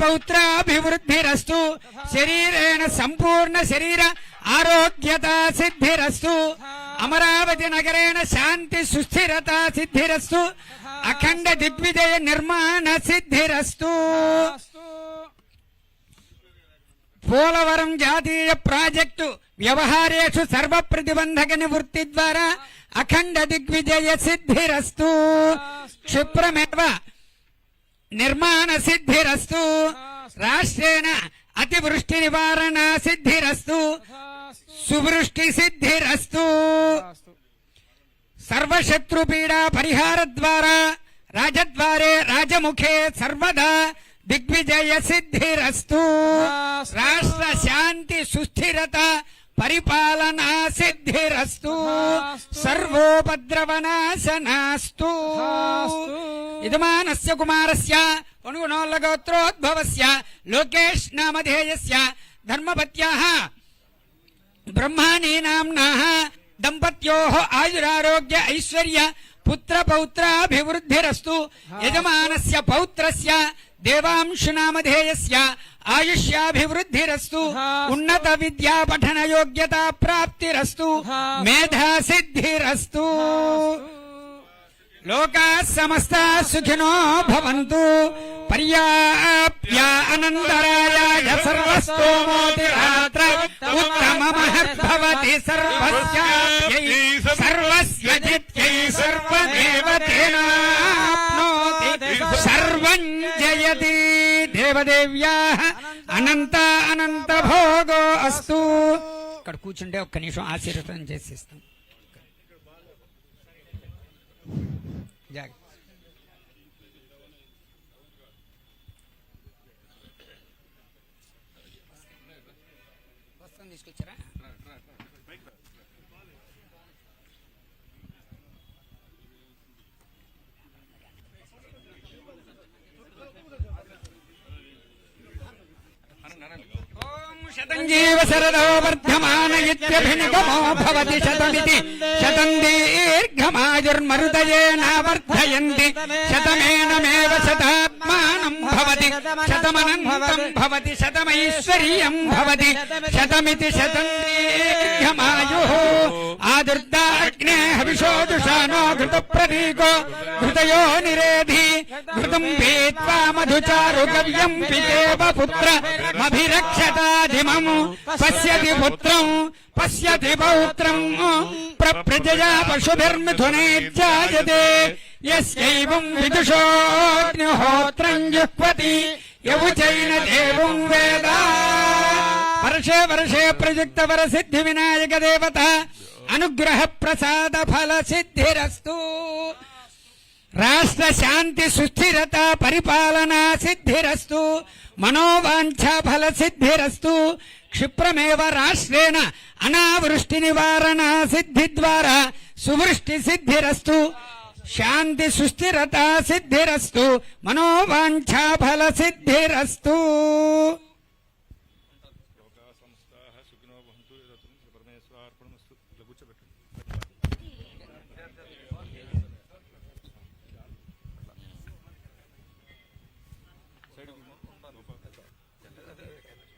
పౌత్రాభివృద్ధిరస్తు శరీరేణ సంపూర్ణ శరీర ఆరోగ్యత సిద్ధిరస్తు. అమరావతి నగరేణ శాంతి సుస్థిరత సిద్ధిరస్తు. అఖండ దిగ్విజయ నిర్మాణ సిద్ధిరస్తు. పోలవరం జాతీయ ప్రాజెక్టు వ్యవహారేషు సర్వ ప్రతిబంధక నివృత్తి ద్వారా అఖండ దిగ్విజయ సిద్ధిరస్తు. క్షిప్రమేవ నిర్మాణ సిద్ధిరస్తు. రాష్ట్రేణ అతివృష్టి నివారణ సిద్ధిరస్తు. సువృష్టి సిద్ధిరస్తు. సర్వశత్రుపీడా పరిహార ద్వారా రాజద్వారే రాజముఖే సర్వదా దిగ్విజయ సిద్ధిరస్తు. రాష్ట్ర శాంతి సుస్థిరత పరిపాలనా సిద్ధిరస్తు సర్వోపద్రవనాశనాస్తు. యజమానస్య కుమారస్య అనుగుణోల్లగోత్రోద్భవస్య లోకేష్ నామధేయస్య ధర్మపత్యాః బ్రహ్మాణీ నామ్నాః దంపత్యోః ఆయురారోగ్య ఐశ్వర్య పుత్ర పౌత్రాభివృద్ధిరస్తు. యజమానస్య పౌత్రస్య దేవాంశునామధేయస్య ఆయుష్యాభివృద్ధిరస్తు ఉన్నత విద్యా పఠన యోగ్యత ప్రాప్తిరస్తు మేధా సిద్ధిరస్తు లోకా సమస్త సుఖినో భవంతు. పర్యాప్య అనంతరాయ సర్వస్తోమోతి రాత్ర ఉత్తమమహద్భవతి సర్వస్యాప్యై సర్వస్య జిత్యై సర్వదేవతేనాప్నోతి దేవదేవ్యా అనంత అనంత భోగో అస్తు. ఇక్కడ కూర్చుంటే ఒక్క నిమిషం ఆశీర్వదం చేసేస్తాం. తీసుకొచ్చారా? శతం జీవ శరదో వర్ధమాన ఇత్యభినిగమో భవతి శతమితి శతం దీర్ఘమాయుర్మరుదయేనావర్ధయంతి శతమేనమేవ శతాత్మానం आत्मानं भवति शतमनन्तं भवति शतमैश्वर्यं भवति शतमिति शतन्द्रियमायुः आदुर्दाग्ने हविषोदुषानो घृतप्रतीको घृतयो निरेधि घृतम् पीत्वा मधुचारुकव्यम् पुत्र पुत्रमभिरक्षताधिमम् पश्यति पुत्रम् पश्यति पौत्रम् प्रप्रजया पशुभिर्मिथुने जायते ప్రజయా పశుభిర్మిథునేర్జాయతే యస్యైవం విదుషోగ్నిహోత్రం జుహ్వతి యవుచైన దేవం వేద వర్షే వర్షే ప్రయుక్త వర సిద్ధి వినాయక దేవత అనుగ్రహ ప్రసాద ఫల సిద్ధిరస్తు రాష్ట్ర శాంతి సుస్థిరత పరిపాలన సిద్ధిరస్తు మనోవాంఛ ఫల సిద్ధిరస్తు క్షిప్రమేవ రాష్ట్రేణ అనావృష్టి నివారణ సిద్ధి ద్వారా సువృష్టి సిద్ధిరస్తు शांति सुस्थिरता सिद्धिस्तु मनोवांछा फल सिद्धिस्तु Thank.